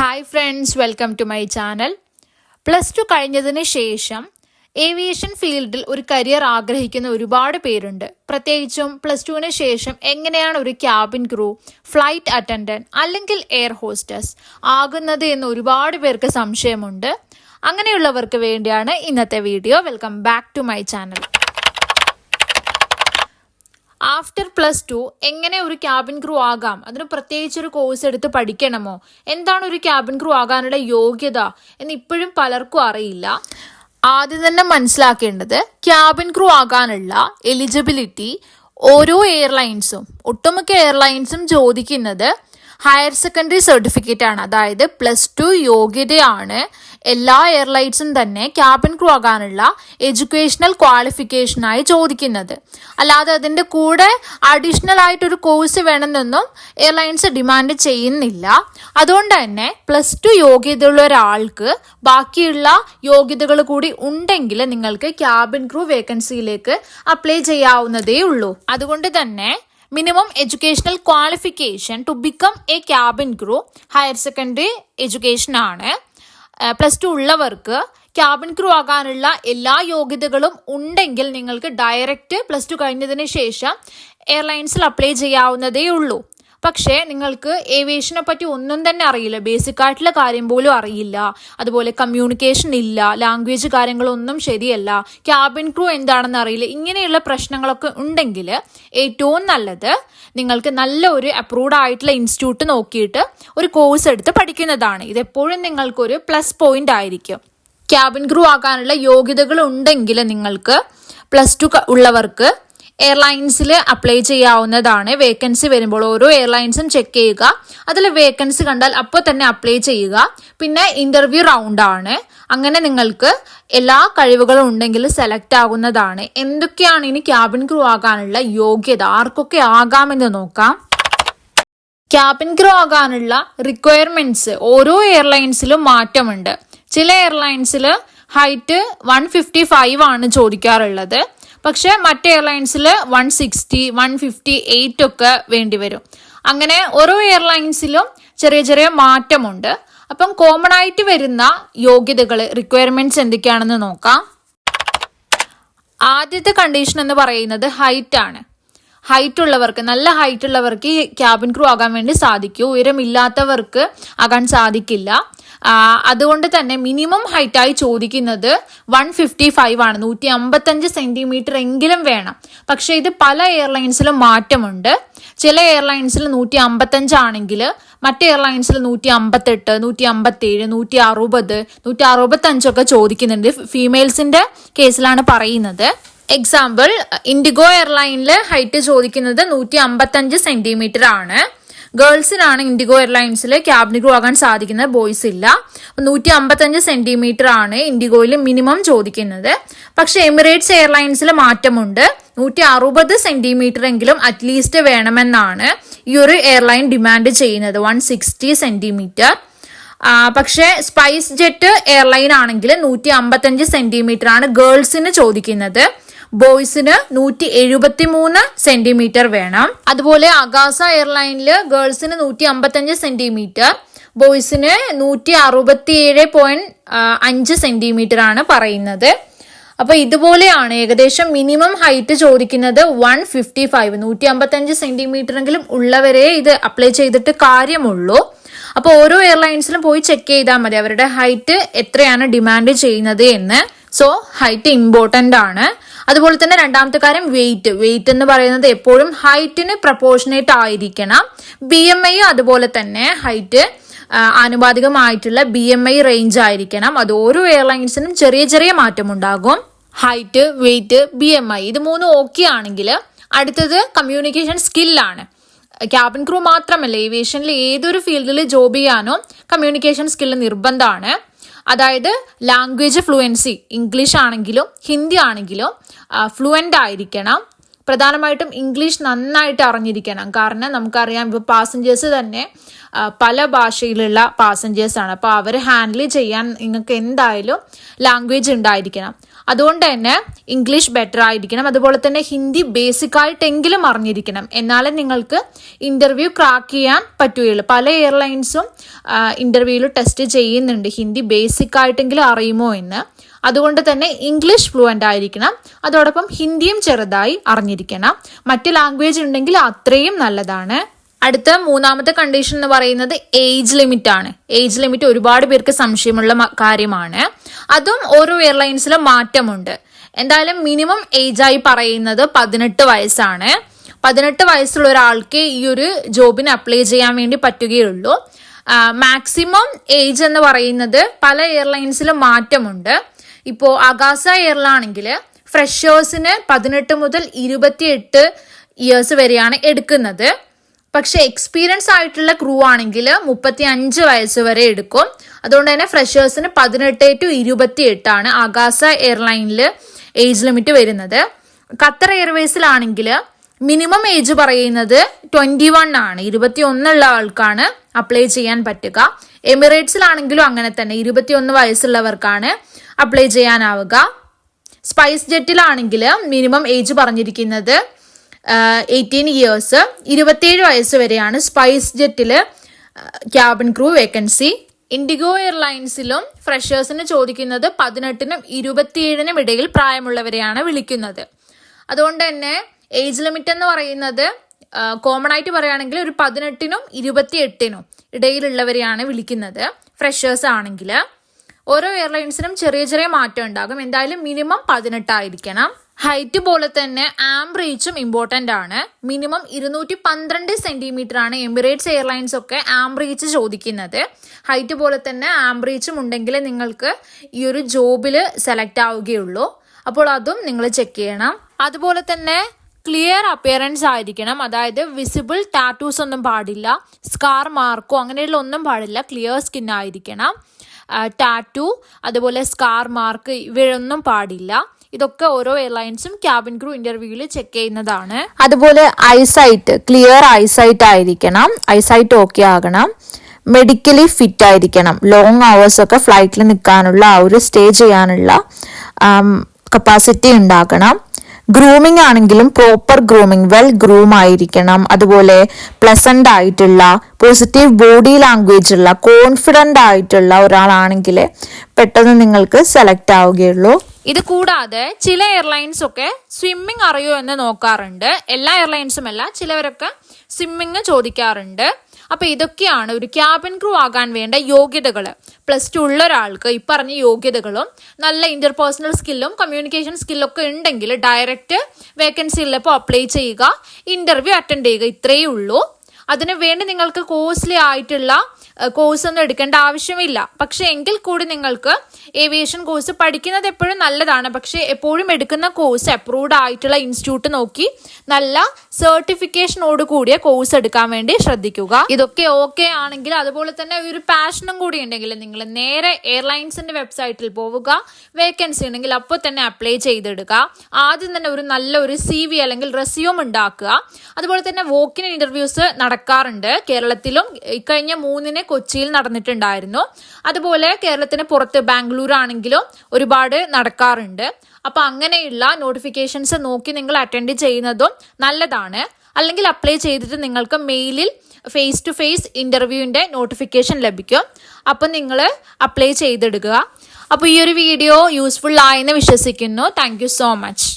Hi friends welcome to my channel plus two കഴിഞ്ഞതിന് ശേഷം aviation ഫീൽഡിൽ ഒരു കരിയർ ആഗ്രഹിക്കുന്ന ഒരുപാട് പേരുണ്ട്. പ്രത്യേകിച്ചും പ്ലസ് ടുവിന് ശേഷം എങ്ങനെയാണ് ഒരു ക്യാബിൻ ക്രൂ ഫ്ലൈറ്റ് അറ്റൻഡന്റ് അല്ലെങ്കിൽ എയർ ഹോസ്റ്റസ് ആകുന്നത് എന്ന് ഒരുപാട് പേർക്ക് സംശയമുണ്ട്. അങ്ങനെയുള്ളവർക്ക് വേണ്ടിയാണ് ഇന്നത്തെ video welcome back to my channel after plus two എങ്ങനെ ഒരു ക്യാബിൻ ക്രൂ ആകാം? അതിന് പ്രത്യേകിച്ച് ഒരു കോഴ്സ് എടുത്ത് പഠിക്കണമോ? എന്താണ് ഒരു ക്യാബിൻ ക്രൂ ആകാനുള്ള യോഗ്യത എന്ന് ഇപ്പോഴും പലർക്കും അറിയില്ല. ആദ്യം തന്നെ മനസ്സിലാക്കേണ്ടത് ക്യാബിൻ ക്രൂ ആകാനുള്ള എലിജിബിലിറ്റി ഓരോ എയർലൈൻസും ഒട്ടുമിക്ക എയർലൈൻസും ചോദിക്കുന്നത് ഹയർ സെക്കൻഡറി സർട്ടിഫിക്കറ്റ് ആണ്. അതായത് പ്ലസ് ടു യോഗ്യതയാണ് എല്ലാ എയർലൈൻസും തന്നെ ക്യാബിൻ ക്രൂ ആകാനുള്ള എഡ്യൂക്കേഷണൽ ക്വാളിഫിക്കേഷനായി ചോദിക്കുന്നത്. അല്ലാതെ അതിന്റെ കൂടെ അഡീഷണൽ ആയിട്ടൊരു കോഴ്സ് വേണമെന്നൊന്നും എയർലൈൻസ് ഡിമാൻഡ് ചെയ്യുന്നില്ല. അതുകൊണ്ട് തന്നെ പ്ലസ് ടു യോഗ്യതയുള്ള ഒരാൾക്ക് ബാക്കിയുള്ള യോഗ്യതകൾ കൂടി ഉണ്ടെങ്കിൽ നിങ്ങൾക്ക് ക്യാബിൻ ക്രൂ വേക്കൻസിയിലേക്ക് അപ്ലൈ ചെയ്യാവുന്നതേ ഉള്ളൂ അതുകൊണ്ട് തന്നെ minimum educational qualification to become a cabin crew higher secondary education ആണ്. പ്ലസ് ടു ഉള്ളവർക്ക് ക്യാബിൻ ക്രൂ ആകാനുള്ള എല്ലാ യോഗ്യതകളും ഉണ്ടെങ്കിൽ നിങ്ങൾക്ക് ഡയറക്റ്റ് പ്ലസ് ടു കഴിഞ്ഞതിന് ശേഷം എയർലൈൻസിൽ അപ്ലൈ ചെയ്യാവുന്നതേ ഉള്ളൂ പക്ഷേ നിങ്ങൾക്ക് ഏവിയേഷനെ പറ്റി ഒന്നും തന്നെ അറിയില്ല. ബേസിക് ആയിട്ടുള്ള കാര്യം പോലും അറിയില്ല. അതുപോലെ കമ്മ്യൂണിക്കേഷൻ ഇല്ല. ലാംഗ്വേജ് കാര്യങ്ങളൊന്നും ശരിയല്ല. ക്യാബിൻ ക്രൂ എന്താണെന്ന് അറിയില്ല. ഇങ്ങനെയുള്ള പ്രശ്നങ്ങളൊക്കെ ഉണ്ടെങ്കിൽ ഏറ്റവും നല്ലത് നിങ്ങൾക്ക് നല്ല ഒരു അപ്രൂവ്ഡ് ആയിട്ടുള്ള ഇൻസ്റ്റിറ്റ്യൂട്ട് നോക്കിയിട്ട് ഒരു കോഴ്സ് എടുത്ത് പഠിക്കുന്നതാണ്. ഇതെപ്പോഴും നിങ്ങൾക്കൊരു പ്ലസ് പോയിന്റ് ആയിരിക്കും. ക്യാബിൻ ക്രൂ ആകാനുള്ള യോഗ്യതകൾ ഉണ്ടെങ്കിൽ നിങ്ങൾക്ക് പ്ലസ് ടു ഉള്ളവർക്ക് എയർലൈൻസിൽ അപ്ലൈ ചെയ്യാവുന്നതാണ്. വേക്കൻസി വരുമ്പോൾ ഓരോ എയർലൈൻസും ചെക്ക് ചെയ്യുക. അതിൽ വേക്കൻസി കണ്ടാൽ അപ്പോൾ തന്നെ അപ്ലൈ ചെയ്യുക. പിന്നെ ഇന്റർവ്യൂ റൗണ്ടാണ് അങ്ങനെ നിങ്ങൾക്ക് എല്ലാ കഴിവുകളും ഉണ്ടെങ്കിൽ സെലക്ട് ആകുന്നതാണ് എന്തൊക്കെയാണ് ഇനി ക്യാബിൻ ക്രൂ ആകാനുള്ള യോഗ്യത? ആർക്കൊക്കെ ആകാമെന്ന് നോക്കാം. ക്യാബിൻ ക്രൂ ആകാനുള്ള റിക്വയർമെന്റ്സ് ഓരോ എയർലൈൻസിലും മാറ്റമുണ്ട്. ചില എയർലൈൻസിൽ ഹൈറ്റ് വൺ ഫിഫ്റ്റി ഫൈവ് ആണ് ചോദിക്കാറുള്ളത്. പക്ഷെ മറ്റ് എയർലൈൻസിൽ one sixty one fifty eight ഒക്കെ വേണ്ടി വരും. അങ്ങനെ ഓരോ എയർലൈൻസിലും ചെറിയ ചെറിയ മാറ്റമുണ്ട്. അപ്പം കോമൺ ആയിട്ട് വരുന്ന യോഗ്യതകൾ റിക്വയർമെന്റ്സ് എന്തൊക്കെയാണെന്ന് നോക്കാം. ആദ്യത്തെ കണ്ടീഷൻ എന്ന് പറയുന്നത് ഹൈറ്റ് ആണ്. ഹൈറ്റ് ഉള്ളവർക്ക് നല്ല ഹൈറ്റ് ഉള്ളവർക്ക് ഈ ക്യാബിൻ ക്രൂ ആകാൻ വേണ്ടി സാധിക്കും. ഉയരമില്ലാത്തവർക്ക് ആകാൻ സാധിക്കില്ല. അതുകൊണ്ട് തന്നെ മിനിമം ഹൈറ്റായി ചോദിക്കുന്നത് വൺ ഫിഫ്റ്റി ഫൈവ് ആണ്. നൂറ്റി അമ്പത്തഞ്ച് സെന്റിമീറ്റർ എങ്കിലും വേണം. പക്ഷേ ഇത് പല എയർലൈൻസിലും മാറ്റമുണ്ട്. ചില എയർലൈൻസിൽ നൂറ്റി അമ്പത്തഞ്ച് ആണെങ്കിൽ മറ്റ് എയർലൈൻസിൽ നൂറ്റി അമ്പത്തെട്ട് നൂറ്റി അമ്പത്തേഴ് നൂറ്റി അറുപത് നൂറ്റി അറുപത്തഞ്ചൊക്കെ ചോദിക്കുന്നുണ്ട് ഫീമെയിൽസിന്റെ കേസിലാണ് പറയുന്നത് എക്സാമ്പിൾ ഇൻഡിഗോ എയർലൈനിൽ ഹൈറ്റ് ചോദിക്കുന്നത് നൂറ്റി അമ്പത്തഞ്ച് സെന്റിമീറ്റർ ആണ്. ഗേൾസിനാണ് ഇൻഡിഗോ എയർലൈൻസിൽ ക്യാബിൻ ക്രൂ ആകാൻ സാധിക്കുന്നത്. ബോയ്സ് ഇല്ല. നൂറ്റി അമ്പത്തഞ്ച് സെന്റിമീറ്റർ ആണ് ഇൻഡിഗോയിൽ മിനിമം ചോദിക്കുന്നത്. പക്ഷെ എമിറേറ്റ്സ് എയർലൈൻസിൽ മാറ്റമുണ്ട്. നൂറ്റി അറുപത് സെന്റിമീറ്റർ എങ്കിലും അറ്റ്ലീസ്റ്റ് വേണമെന്നാണ് ഈ ഒരു എയർലൈൻ ഡിമാൻഡ് ചെയ്യുന്നത്. One sixty centimetre. പക്ഷേ സ്പൈസ് ജെറ്റ് എയർലൈൻ ആണെങ്കിൽ നൂറ്റി അമ്പത്തഞ്ച് സെന്റിമീറ്റർ ആണ് ഗേൾസിന് ചോദിക്കുന്നത്. ബോയ്സിന് നൂറ്റി എഴുപത്തി മൂന്ന് സെന്റിമീറ്റർ വേണം. അതുപോലെ അഗാസ എയർലൈനിൽ ഗേൾസിന് നൂറ്റി അമ്പത്തഞ്ച് സെന്റിമീറ്റർ ബോയ്സിന് നൂറ്റി അറുപത്തി ഏഴ് പോയിന്റ് അഞ്ച് സെന്റിമീറ്റർ ആണ് പറയുന്നത്. അപ്പൊ ഇതുപോലെയാണ് ഏകദേശം മിനിമം ഹൈറ്റ് ചോദിക്കുന്നത് വൺ ഫിഫ്റ്റി ഫൈവ്. നൂറ്റി അമ്പത്തഞ്ച് സെന്റിമീറ്റർ എങ്കിലും ഉള്ളവരെ ഇത് അപ്ലൈ ചെയ്തിട്ട് കാര്യമുള്ളൂ. അപ്പോൾ ഓരോ എയർലൈൻസിലും പോയി ചെക്ക് ചെയ്താൽ മതി അവരുടെ ഹൈറ്റ് എത്രയാണ് ഡിമാൻഡ് ചെയ്യുന്നത് എന്ന്. സോ ഹൈറ്റ് ഇമ്പോർട്ടന്റ് ആണ്. അതുപോലെ തന്നെ രണ്ടാമത്തെ കാര്യം വെയിറ്റ് വെയിറ്റ് എന്ന് പറയുന്നത് എപ്പോഴും ഹൈറ്റിന് പ്രപ്പോർഷനേറ്റ് ആയിരിക്കണം. ബി എം ഐ അതുപോലെ തന്നെ ഹൈറ്റ് ആനുപാതികമായിട്ടുള്ള ബി എം ഐ റേഞ്ച് ആയിരിക്കണം. അത് ഓരോ എയർലൈൻസിനും ചെറിയ ചെറിയ മാറ്റമുണ്ടാകും. Height weight B M I ഇത് മൂന്നും ഓക്കെ ആണെങ്കിൽ അടുത്തത് കമ്മ്യൂണിക്കേഷൻ സ്കില്ലാണ് ക്യാബിൻ ക്രൂ മാത്രമല്ല ഏവിയേഷനിൽ ഏതൊരു ഫീൽഡിൽ ജോബ് ചെയ്യാനോ കമ്മ്യൂണിക്കേഷൻ സ്കില്ല് നിർബന്ധമാണ്. അതായത് ലാംഗ്വേജ് ഫ്ലുവൻസി ഇംഗ്ലീഷ് ആണെങ്കിലും ഹിന്ദി ആണെങ്കിലും ഫ്ലുവന്റ് ആയിരിക്കണം. പ്രധാനമായിട്ടും ഇംഗ്ലീഷ് നന്നായിട്ട് അറിഞ്ഞിരിക്കണം. കാരണം നമുക്കറിയാം ഇപ്പോൾ പാസഞ്ചേഴ്സ് തന്നെ പല ഭാഷയിലുള്ള പാസഞ്ചേഴ്സാണ് അപ്പോൾ അവരെ ഹാൻഡിൽ ചെയ്യാൻ നിങ്ങൾക്ക് എന്തായാലും ലാംഗ്വേജ് ഉണ്ടായിരിക്കണം. അതുകൊണ്ട് തന്നെ ഇംഗ്ലീഷ് ബെറ്റർ ആയിരിക്കണം. അതുപോലെ തന്നെ ഹിന്ദി ബേസിക് ആയിട്ടെങ്കിലും അറിഞ്ഞിരിക്കണം. എന്നാലേ നിങ്ങൾക്ക് ഇന്റർവ്യൂ ക്രാക്ക് ചെയ്യാൻ പറ്റുകയുള്ളൂ. പല എയർലൈൻസും ഇന്റർവ്യൂവിൽ ടെസ്റ്റ് ചെയ്യുന്നുണ്ട്. ഹിന്ദി ബേസിക് ആയിട്ടെങ്കിലും അറിയുമോ എന്ന്. അതുകൊണ്ട് തന്നെ ഇംഗ്ലീഷ് ഫ്ലുവന്റ് ആയിരിക്കണം. അതോടൊപ്പം ഹിന്ദിയും ചെറുതായി അറിഞ്ഞിരിക്കണം. മറ്റ് ലാംഗ്വേജ് ഉണ്ടെങ്കിൽ അത്രയും നല്ലതാണ്. അടുത്ത മൂന്നാമത്തെ കണ്ടീഷൻ എന്ന് പറയുന്നത് ഏജ് ലിമിറ്റ് ആണ്. ഏജ് ലിമിറ്റ് ഒരുപാട് പേർക്ക് സംശയമുള്ള കാര്യമാണ്. അതും ഓരോ എയർലൈൻസിലും മാറ്റമുണ്ട്. എന്തായാലും മിനിമം ഏജ് ആയി പറയുന്നത് പതിനെട്ട് വയസ്സാണ്. പതിനെട്ട് വയസ്സുള്ള ഒരാൾക്ക് ഈ ഒരു ജോബിന് അപ്ലൈ ചെയ്യാൻ വേണ്ടി പറ്റുകയുള്ളൂ. മാക്സിമം ഏജ് എന്ന് പറയുന്നത് പല എയർലൈൻസിലും മാറ്റമുണ്ട്. ഇപ്പോൾ അഗാസ എയറിലാണെങ്കിൽ ഫ്രഷേഴ്സിന് പതിനെട്ട് മുതൽ ഇരുപത്തിയെട്ട് ഇയേഴ്സ് വരെയാണ് എടുക്കുന്നത്. പക്ഷെ എക്സ്പീരിയൻസ് ആയിട്ടുള്ള ക്രൂ ആണെങ്കിൽ മുപ്പത്തി അഞ്ച് വയസ്സ് വരെ എടുക്കും. അതുകൊണ്ട് തന്നെ ഫ്രഷേഴ്സിന് പതിനെട്ട് ടു ഇരുപത്തി എട്ടാണ് ആകാശ എയർലൈനിൽ ഏജ് ലിമിറ്റ് വരുന്നത്. ഖത്തർ എയർവേസിലാണെങ്കിൽ മിനിമം ഏജ് പറയുന്നത് ട്വന്റി വൺ ആണ്. ഇരുപത്തി ഒന്നുള്ള ആൾക്കാണ് അപ്ലൈ ചെയ്യാൻ പറ്റുക. എമിറേറ്റ്സിലാണെങ്കിലും അങ്ങനെ തന്നെ ഇരുപത്തി ഒന്ന് വയസ്സുള്ളവർക്കാണ് അപ്ലൈ ചെയ്യാനാവുക. സ്പൈസ് ജെറ്റിലാണെങ്കിൽ മിനിമം ഏജ് പറഞ്ഞിരിക്കുന്നത് എയ്റ്റീൻ ഇയേഴ്സ് ഇരുപത്തിയേഴ് വയസ്സ് വരെയാണ് സ്പൈസ് ജെറ്റിൽ ക്യാബിൻ ക്രൂ വേക്കൻസി ഇൻഡിഗോ എയർലൈൻസിലും ഫ്രഷേഴ്സിന് ചോദിക്കുന്നത് പതിനെട്ടിനും ഇരുപത്തിയേഴിനും ഇടയിൽ പ്രായമുള്ളവരെയാണ് വിളിക്കുന്നത്. അതുകൊണ്ട് തന്നെ ഏജ് ലിമിറ്റ് എന്ന് പറയുന്നത് കോമൺ ആയിട്ട് പറയുകയാണെങ്കിൽ ഒരു പതിനെട്ടിനും ഇരുപത്തിയെട്ടിനും ഇടയിലുള്ളവരെയാണ് വിളിക്കുന്നത് ഫ്രഷേഴ്സ് ആണെങ്കിൽ. ഓരോ എയർലൈൻസിനും ചെറിയ ചെറിയ മാറ്റം ഉണ്ടാകും. എന്തായാലും മിനിമം പതിനെട്ടായിരിക്കണം. ഹൈറ്റ് പോലെ തന്നെ ആം റീച്ചും ഇമ്പോർട്ടന്റ് ആണ്. മിനിമം ഇരുന്നൂറ്റി പന്ത്രണ്ട് സെന്റിമീറ്റർ ആണ് എമിറേറ്റ്സ് എയർലൈൻസ് ഒക്കെ ആം റീച്ച് ചോദിക്കുന്നത്. ഹൈറ്റ് പോലെ തന്നെ ആം റീച്ചും ഉണ്ടെങ്കിൽ നിങ്ങൾക്ക് ഈ ഒരു ജോബിൽ സെലക്ട് ആവുകയുള്ളൂ. അപ്പോൾ അതും നിങ്ങൾ ചെക്ക് ചെയ്യണം. അതുപോലെ തന്നെ ക്ലിയർ അപ്പിയറൻസ് ആയിരിക്കണം. അതായത് വിസിബിൾ ടാറ്റൂസ് ഒന്നും പാടില്ല സ്കാർ മാർക്കോ അങ്ങനെയുള്ള ഒന്നും പാടില്ല ക്ലിയർ സ്കിൻ ആയിരിക്കണം. ടാറ്റു അതുപോലെ സ്കാർ മാർക്ക് ഇവയൊന്നും പാടില്ല. ഇതൊക്കെ ഓരോ എയർലൈൻസും ക്യാബിൻ ക്രൂ ഇന്റർവ്യൂവിൽ ചെക്ക് ചെയ്യുന്നതാണ്. അതുപോലെ ഐസൈറ്റ് ക്ലിയർ ഐസൈറ്റ് ആയിരിക്കണം. ഐസൈറ്റ് ഓക്കെ ആകണം. മെഡിക്കലി ഫിറ്റ് ആയിരിക്കണം. ലോങ് അവേഴ്സ് ഒക്കെ ഫ്ലൈറ്റിൽ നിൽക്കാനുള്ള ആ ഒരു സ്റ്റേ ചെയ്യാനുള്ള കപ്പാസിറ്റി ഉണ്ടാക്കണം ഗ്രൂമിംഗ് ആണെങ്കിലും പ്രോപ്പർ ഗ്രൂമിംഗ് വെൽ ഗ്രൂം ആയിരിക്കണം. അതുപോലെ പ്ലസന്റ് ആയിട്ടുള്ള പോസിറ്റീവ് ബോഡി ലാംഗ്വേജ് ഉള്ള കോൺഫിഡന്റ് ആയിട്ടുള്ള ഒരാളാണെങ്കിൽ പെട്ടെന്ന് നിങ്ങൾക്ക് സെലക്ട് ആവുകയുള്ളൂ. ഇത് കൂടാതെ ചില എയർലൈൻസ് ഒക്കെ സ്വിമ്മിങ് അറിയോ എന്ന് നോക്കാറുണ്ട്. എല്ലാ എയർലൈൻസും അല്ല ചിലവരൊക്കെ സ്വിമ്മിങ് ചോദിക്കാറുണ്ട്. അപ്പൊ ഇതൊക്കെയാണ് ഒരു ക്യാബിൻ ക്രൂ ആകാൻ വേണ്ട യോഗ്യതകൾ. പ്ലസ് ടു ഉള്ള ഒരാൾക്ക് ഈ പറഞ്ഞ യോഗ്യതകളും നല്ല ഇന്റർപേഴ്സണൽ സ്കില്ലും കമ്മ്യൂണിക്കേഷൻ സ്കില്ലും ഒക്കെ ഉണ്ടെങ്കിൽ ഡയറക്റ്റ് വേക്കൻസി ഉള്ളപ്പോൾ അപ്ലൈ ചെയ്യുക ഇന്റർവ്യൂ അറ്റൻഡ് ചെയ്യുക ഇത്രയേ ഉള്ളൂ. അതിനു വേണ്ടി നിങ്ങൾക്ക് കോസ്റ്റ്ലി ആയിട്ടുള്ള കോഴ്സ് ഒന്നും എടുക്കേണ്ട ആവശ്യമില്ല. പക്ഷെ എങ്കിൽ കൂടി നിങ്ങൾക്ക് ഏവിയേഷൻ കോഴ്സ് പഠിക്കുന്നത് എപ്പോഴും നല്ലതാണ്. പക്ഷെ എപ്പോഴും എടുക്കുന്ന കോഴ്സ് അപ്രൂവ്ഡ് ആയിട്ടുള്ള ഇൻസ്റ്റിറ്റ്യൂട്ട് നോക്കി നല്ല സർട്ടിഫിക്കേഷനോട് കൂടിയ കോഴ്സ് എടുക്കാൻ വേണ്ടി ശ്രദ്ധിക്കുക. ഇതൊക്കെ ഓക്കെ ആണെങ്കിൽ അതുപോലെ തന്നെ ഒരു പാഷനും കൂടി ഉണ്ടെങ്കിൽ നിങ്ങൾ നേരെ എയർലൈൻസിന്റെ വെബ്സൈറ്റിൽ പോവുക. വേക്കൻസി ഉണ്ടെങ്കിൽ അപ്പോൾ തന്നെ അപ്ലൈ ചെയ്തെടുക്കുക. ആദ്യം തന്നെ ഒരു നല്ല ഒരു സി വി അല്ലെങ്കിൽ റെസ്യൂം ഉണ്ടാക്കുക. അതുപോലെ തന്നെ വോക്കിൻ ഇന്റർവ്യൂസ് നടക്കാറുണ്ട് കേരളത്തിലും. ഇക്കഴിഞ്ഞ മൂന്നിന് കൊച്ചിയിൽ നടന്നിട്ടുണ്ടായിരുന്നു. അതുപോലെ കേരളത്തിന് പുറത്ത് ബാംഗ്ലൂർ ആണെങ്കിലും ഒരുപാട് നടക്കാറുണ്ട്. അപ്പൊ അങ്ങനെയുള്ള നോട്ടിഫിക്കേഷൻസ് നോക്കി നിങ്ങൾ അറ്റൻഡ് ചെയ്യുന്നതും നല്ലതാണ്. അല്ലെങ്കിൽ അപ്ലൈ ചെയ്തിട്ട് നിങ്ങൾക്ക് മെയിലിൽ ഫേസ് ടു ഫേസ് ഇന്റർവ്യൂവിന്റെ നോട്ടിഫിക്കേഷൻ ലഭിക്കും. അപ്പം നിങ്ങൾ അപ്ലൈ ചെയ്തെടുക്കുക. അപ്പോൾ ഈ ഒരു വീഡിയോ യൂസ്ഫുൾ ആയെന്ന് വിശ്വസിക്കുന്നു. Thank so much